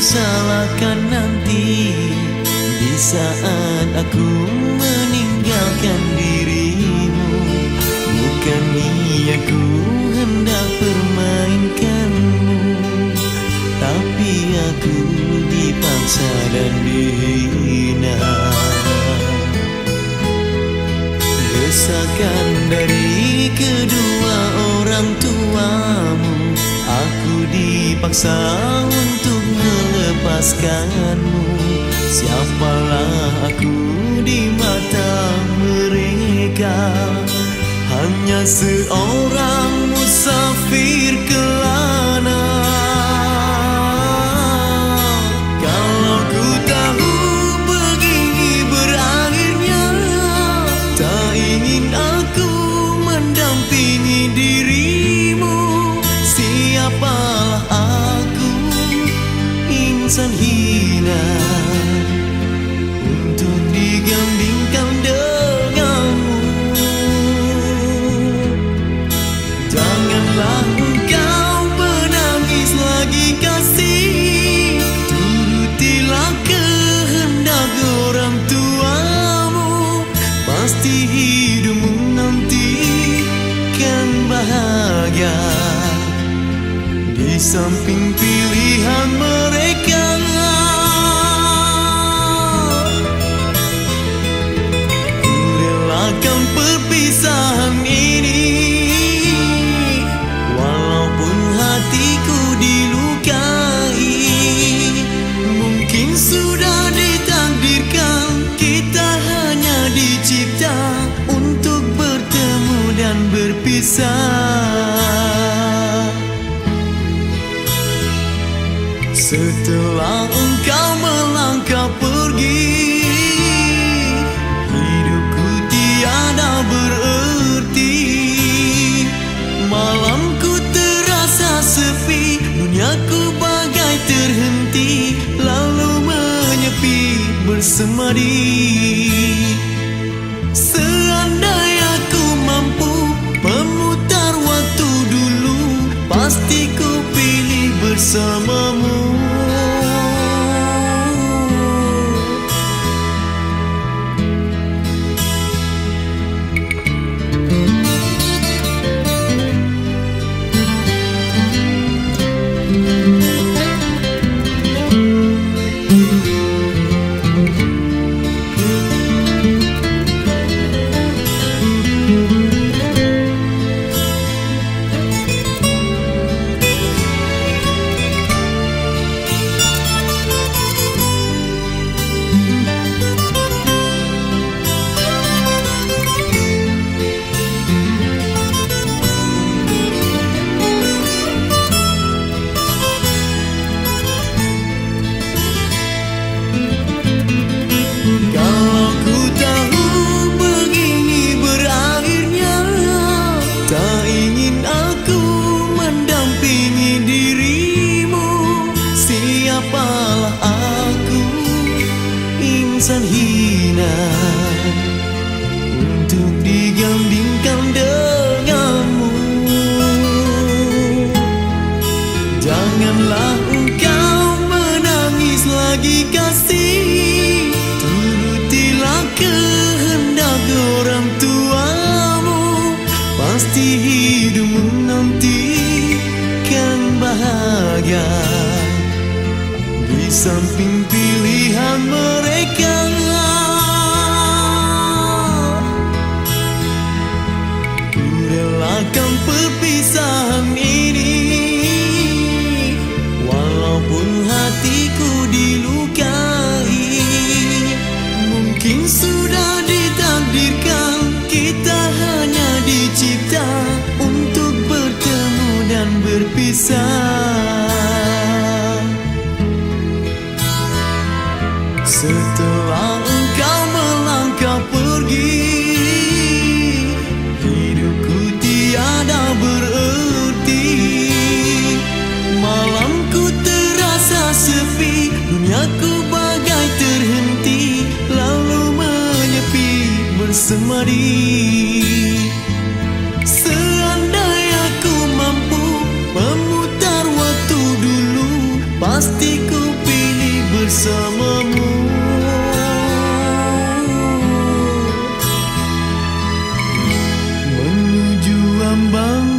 salahkan nanti. Di saat aku meninggalkan dirimu Bukan niatku hendak permainkanmu Tapi aku dipaksa dan dihina. Desakan dari kedua orang tuamu Aku dipaksa untuk melepaskanmu Siapalah aku di mata mereka? Hanya seorang musafir kelana. Kalau ku tahu begini berakhirnya Tak ingin aku mendampingi dirimu. Aku insan hina Untuk digandingkan denganmu. Janganlah engkau menangis lagi kasih Turutilah kehendak orang tuamu. Pasti hidupmu nanti kan bahagia. Di samping pilihan mereka berpisah Setelah engkau melangkah pergi Hidupku tiada bererti. Malamku terasa sepi Duniaku bagai terhenti. Lalu menyepi bersemadi Pasti ku pilih bersamamu digandingkan denganmu. Janganlah engkau menangis lagi kasih. Turutilah kehendak orang tuamu. Pasti hidupmu nanti kan bahagia. Di samping pilihan mereka perpisahan Aku bagai terhenti Lalu menyepi bersemadi. Seandainya aku mampu Memutar waktu dulu Pasti ku pilih bersamamu. Menuju ambang